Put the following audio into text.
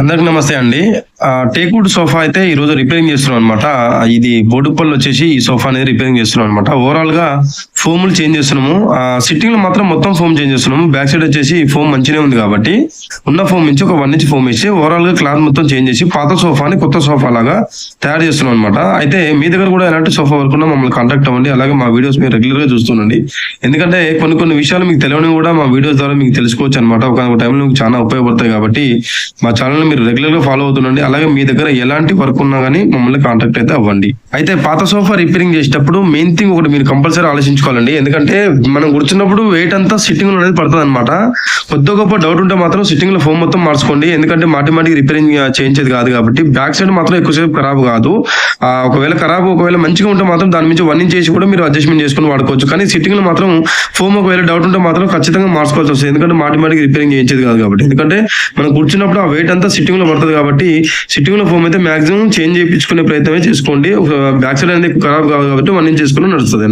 అందరికి నమస్తే అండి. టేక్వుడ్ సోఫా అయితే ఈ రోజు రిపేరింగ్ చేస్తున్నాం అనమాట ఇది బోడుపల్లి వచ్చేసి ఈ సోఫా అనేది రిపేరింగ్ చేస్తున్నాం అనమాట ఓవరాల్గా ఫోములు చేంజ్ చేస్తున్నాము. సిట్టింగ్లో మాత్రం మొత్తం ఫోమ్ చేంజ్ చేస్తున్నాము. బ్యాక్ సైడ్ వచ్చేసి ఫోమ్ మంచిగా ఉంది కాబట్టి ఉన్న ఫోమ్ నుంచి ఒక వన్ ఇంచ్ ఫోమ్ వేసి ఓవరాల్గా క్లాత్ మొత్తం చేంజ్ చేసి పాత సోఫాని కొత్త సోఫా లాగా తయారు చేస్తున్నాం అనమాట అయితే మీ దగ్గర కూడా ఎలాంటి సోఫా వర్క్ మమ్మల్ని కాంటాక్ట్ అవ్వండి. అలాగే మా వీడియోస్ మీరు రెగ్యులర్గా చూస్తుండండి. ఎందుకంటే కొన్ని కొన్ని విషయాలు మీకు తెలియని కూడా మా వీడియోస్ ద్వారా మీకు తెలుసుకోవచ్చు అనమాట ఒక టైంలో మీకు చాలా ఉపయోగపడతాయి కాబట్టి మా ఛానల్ మీరు రెగ్యులర్గా ఫాలో అవుతుండండి. అలాగే మీ దగ్గర ఎలాంటి వర్క్ ఉన్నా కానీ మమ్మల్ని కాంటాక్ట్ అయితే అవ్వండి. అయితే పాత సోఫా రిపేరింగ్ చేసేటప్పుడు మెయిన్ థింగ్ ఒకటి మీరు కంపల్సరీ ఆలోచించుకోవాలండి ఎందుకంటే మనం కూర్చున్నప్పుడు వెయిట్ అంతా సిట్టింగ్ అనేది పడుతుంది అనమాట కొద్ది గొప్ప డౌట్ ఉంటే మాత్రం సిట్టింగ్లో ఫోమ్ మొత్తం మార్చుకోండి. ఎందుకంటే మాటి మాటికి రిపేరింగ్ చేయించేది కాదు కాబట్టి. బ్యాక్ సైడ్ మాత్రం ఎక్కువసేపు ఖరాబ్ కాదు. ఒకవేళ ఖరాబ్ ఒకవేళ మంచిగా ఉంటే మాత్రం దాని నుంచి వన్ ఇంచ్ చేసి కూడా మీరు అడ్జస్ట్మెంట్ చేసుకుని వాడుకోవచ్చు. కానీ సిట్టింగ్లో మాత్రం ఫోమ్ ఒకవేళ డౌట్ ఉంటే మాత్రం ఖచ్చితంగా మార్చుకోవాల్సి వస్తుంది. ఎందుకంటే మాటి మాటికి రిపేరింగ్ చేయించేది కాదు కాబట్టి. ఎందుకంటే మనం కూర్చున్నప్పుడు ఆ వెయిట్ అంతా సిట్టింగ్లో పడుతుంది కాబట్టి సిట్టింగ్లో ఫోమ్ అయితే మాక్సిమం చేంజ్ చేయించుకునే ప్రయత్నమే చేసుకోండి. బ్యాక్ సైడ్ అనేది ఖరాబ్ కాదు కాబట్టి వన్ ఇంచ్ చేసుకుని నడుస్తుంది